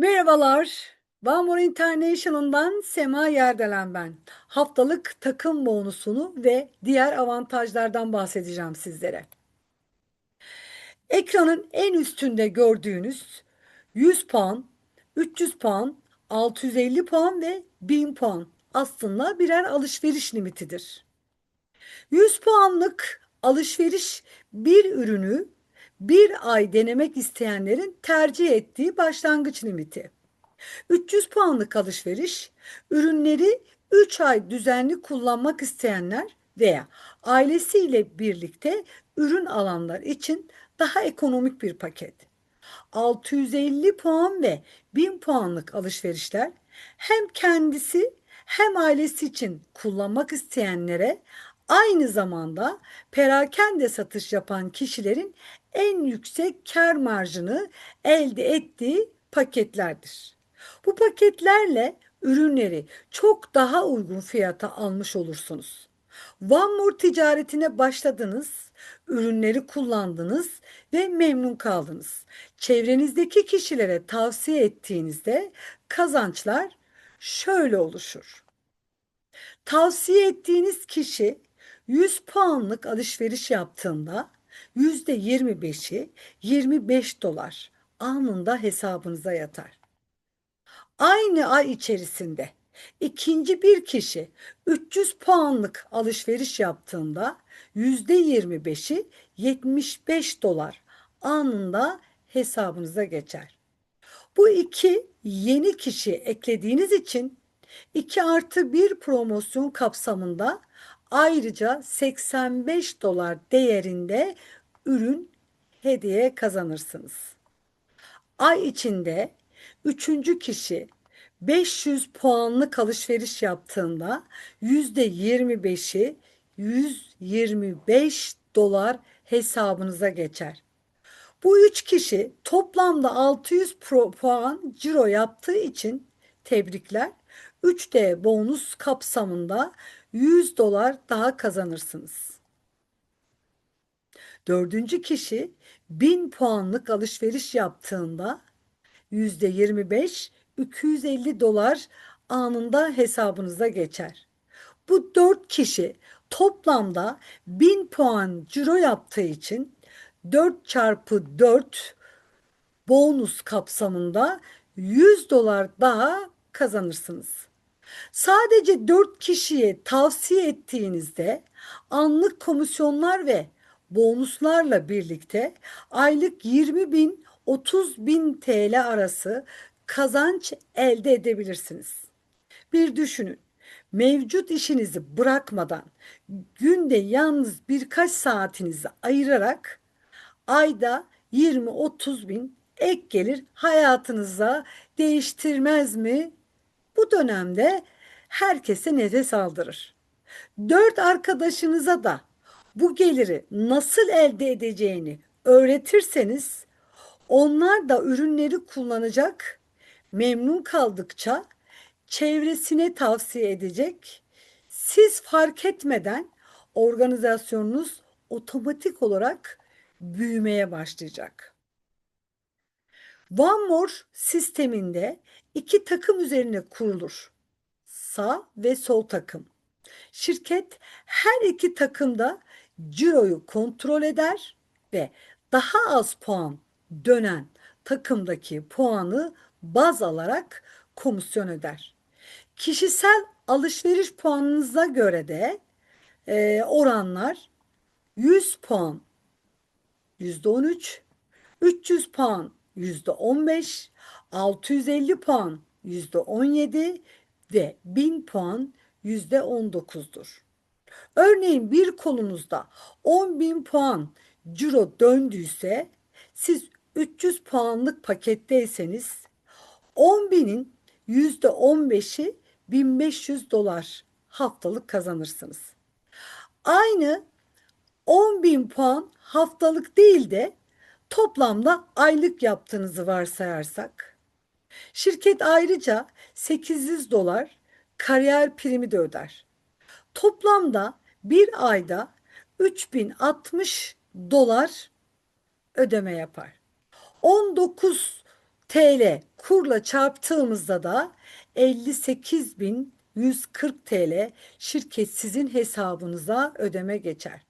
Merhabalar. One More International'dan Sema Yerdelen ben. Haftalık takım bonusunu ve diğer avantajlardan bahsedeceğim sizlere. Ekranın en üstünde gördüğünüz 100 puan, 300 puan, 650 puan ve 1000 puan aslında birer alışveriş limitidir. 100 puanlık alışveriş bir ürünü bir ay denemek isteyenlerin tercih ettiği başlangıç limiti. 300 puanlık alışveriş ürünleri 3 ay düzenli kullanmak isteyenler veya ailesiyle birlikte ürün alanlar için daha ekonomik bir paket. 650 puan ve 1000 puanlık alışverişler hem kendisi hem ailesi için kullanmak isteyenlere aynı zamanda perakende satış yapan kişilerin en yüksek kar marjını elde ettiği paketlerdir. Bu paketlerle ürünleri çok daha uygun fiyata almış olursunuz. One More ticaretine başladınız, ürünleri kullandınız ve memnun kaldınız. Çevrenizdeki kişilere tavsiye ettiğinizde kazançlar şöyle oluşur. Tavsiye ettiğiniz kişi 100 puanlık alışveriş yaptığında %25'i 25 dolar anında hesabınıza yatar. Aynı ay içerisinde ikinci bir kişi 300 puanlık alışveriş yaptığında %25'i 75 dolar anında hesabınıza geçer. Bu iki yeni kişi eklediğiniz için 2 artı 1 promosyon kapsamında ayrıca 85 dolar değerinde ürün hediye kazanırsınız. Ay içinde üçüncü kişi 500 puanlık alışveriş yaptığında %25'i 125 dolar hesabınıza geçer. Bu üç kişi toplamda 600 pro puan ciro yaptığı için tebrikler. 3D bonus kapsamında 100 dolar daha kazanırsınız. Dördüncü kişi 1000 puanlık alışveriş yaptığında %25 250 dolar anında hesabınıza geçer. Bu dört kişi toplamda 1000 puan ciro yaptığı için 4 çarpı 4 bonus kapsamında 100 dolar daha kazanırsınız. Sadece 4 kişiye tavsiye ettiğinizde anlık komisyonlar ve bonuslarla birlikte aylık 20 bin 30 bin TL arası kazanç elde edebilirsiniz. Bir düşünün. Mevcut işinizi bırakmadan günde yalnız birkaç saatinizi ayırarak ayda 20-30 bin ek gelir hayatınıza değiştirmez mi? Bu dönemde herkese nefes aldırır. Dört arkadaşınıza da bu geliri nasıl elde edeceğini öğretirseniz onlar da ürünleri kullanacak, memnun kaldıkça çevresine tavsiye edecek. Siz fark etmeden organizasyonunuz otomatik olarak büyümeye başlayacak. One More sisteminde iki takım üzerine kurulur. Sağ ve sol takım. Şirket her iki takımda ciroyu kontrol eder ve daha az puan dönen takımdaki puanı baz alarak komisyon öder. Kişisel alışveriş puanınıza göre de e, oranlar 100 puan %13, 300 puan %15, 650 puan %17 ve 1000 puan %19'dur. Örneğin bir kolunuzda 10.000 puan ciro döndüyse siz 300 puanlık paketteyseniz 10.000'in %15'i 1500 dolar haftalık kazanırsınız. Aynı 10.000 puan haftalık değil de toplamda aylık yaptığınızı varsayarsak şirket ayrıca 800 dolar kariyer primi de öder. Toplamda bir ayda 3060 dolar ödeme yapar. 19 TL kurla çarptığımızda da 58.140 TL şirket sizin hesabınıza ödeme geçer.